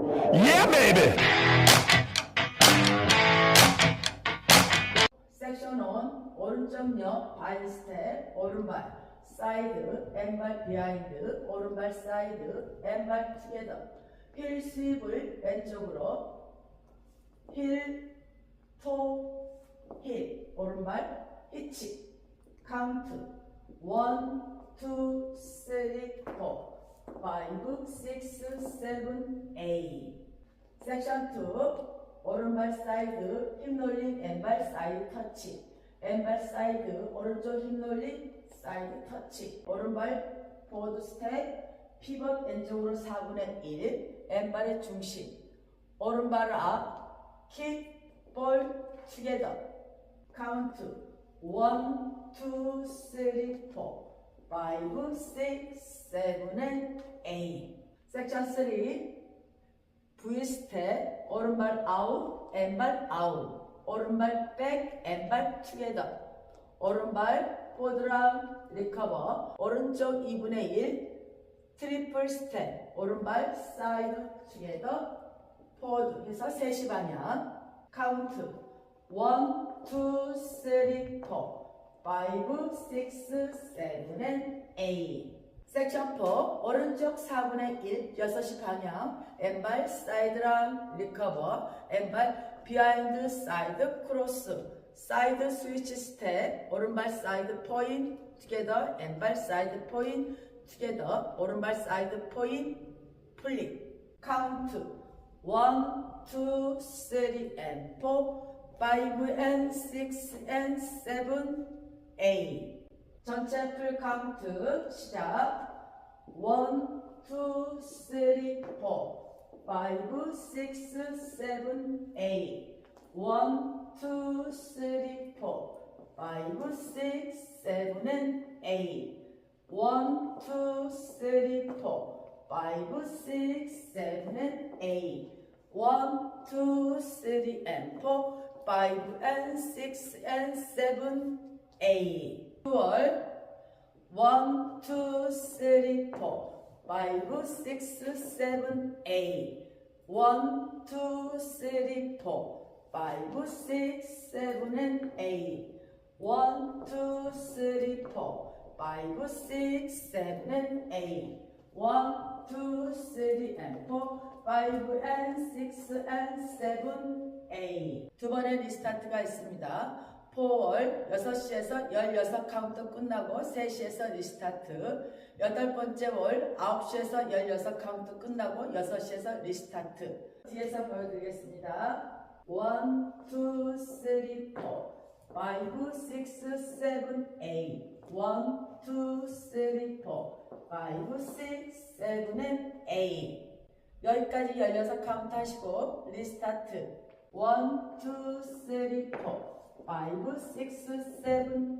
Yeah, baby. 섹션 1 오른쪽 옆 바이 스텝 오른발. 사이드 왼발 비하인드 오른발 사이드 왼발 투게더 힐 스윕을 왼쪽으로. 힐, 토, 힐. 오른발 히치 카운트 1, 2, 3, 4 5, 6, 7, 8 섹션 2 오른발 사이드 힙 놀림 왼발 사이드 터치. 왼발 사이드 오른쪽 힙 놀림 사이드 터치. 오른발 보드 스텝 피벗 왼쪽으로 4분의 1 왼발의 중심. 오른발 앞 킥, 볼, 투게더 카운트 1, 2, 3, 4 5, 6, 7, and 8 섹션 3 V 스텝 오른발 아웃 왼발 아웃 오른발 백 왼발 투게더 오른발 포드람 리커버 오른쪽 2분의 1 트리플 스텝 오른발 사이드 투게더 포드 해서 3시 방향 카운트 1, 2, 3, 4 5, 6, 7, and 8 섹션 4 오른쪽 4분의 1 6시 방향 왼발 사이드랑 리커버 왼발 비하인드 사이드 크로스 사이드 스위치 스텝 오른발 사이드 포인 투게더 왼발 사이드 포인 투게더 오른발 사이드 포인 플립. 카운트. 1, 2, 3 and 4 5 and 6 and 7 8 전체 풀 카운트 시작 1, 2, 3, 4 5, 6, 7, 8 1, 2, 3, 4 5, 6, 7, and 8 1, 2, 3, 4 5, 6, 7, and 8 1, 2, 3, and 4 5 and 6 and 7, 8 2월 1, 2, 3, 4 5, 6, 7, 8 1, 2, 3, 4 5, 6, 7, and 8 1, 2, 3, 4 5, 6, 7, and 8 1, 2, 3, and 4 5 and 6 and 7, 8두 번의 리스타트가 있습니다. 4월 6시에서 16카운트 끝나고 3시에서 리스타트. 여덟 번째 월 9시에서 16카운트 끝나고 6시에서 리스타트. 뒤에서 보여드리겠습니다. 1, 2, 3, 4 5, 6, 7, 8 1, 2, 3, 4 5, 6, 7, and 8 여기까지 16카운트 하시고 리스타트. 1, 2, 3, 4 five, six, seven,